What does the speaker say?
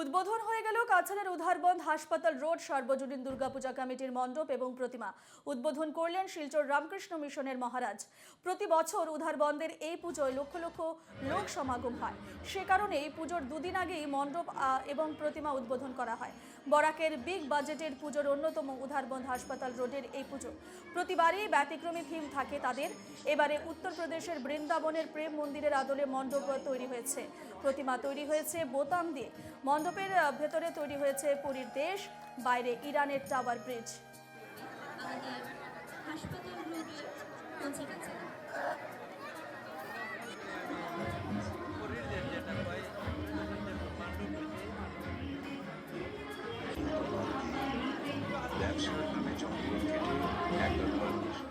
উদ্বোধন হয়ে গেল কাছাড়ের উধারবন্ধ হাসপাতাল রোড, সার্বজনীন দুর্গাপূজা কমিটির মণ্ডপ এবং প্রতিমা। উদ্বোধন করলেন শিলচর রামকৃষ্ণ মিশনের মহারাজ। প্রতি বছর উধারবন্দের এই পুজোয় লক্ষ লক্ষ লোক সমাগম হয়। সে কারণে এই পুজোর দুদিন আগেই মণ্ডপ এবং প্রতিমা উদ্বোধন করা হয়। বরাকের বিগ বাজেটের পুজোর অন্যতম উধারবন্ধ হাসপাতাল রোডের এই পুজো। প্রতিবারই ব্যতিক্রমী থিম থাকে তাদের। এবারে উত্তরপ্রদেশের বৃন্দাবনের প্রেম মন্দিরের আদলে মণ্ডপ তৈরি হয়েছে। প্রতিমা তৈরি হয়েছে বোতাম দিয়ে। মণ্ডপের ভেতরে তৈরি হয়েছে পুরীর দেশ, বাইরে ইরানের টাওয়ার ব্রিজ। ব্যবসার নামে জঙ্গল কেটে একদল মানুষ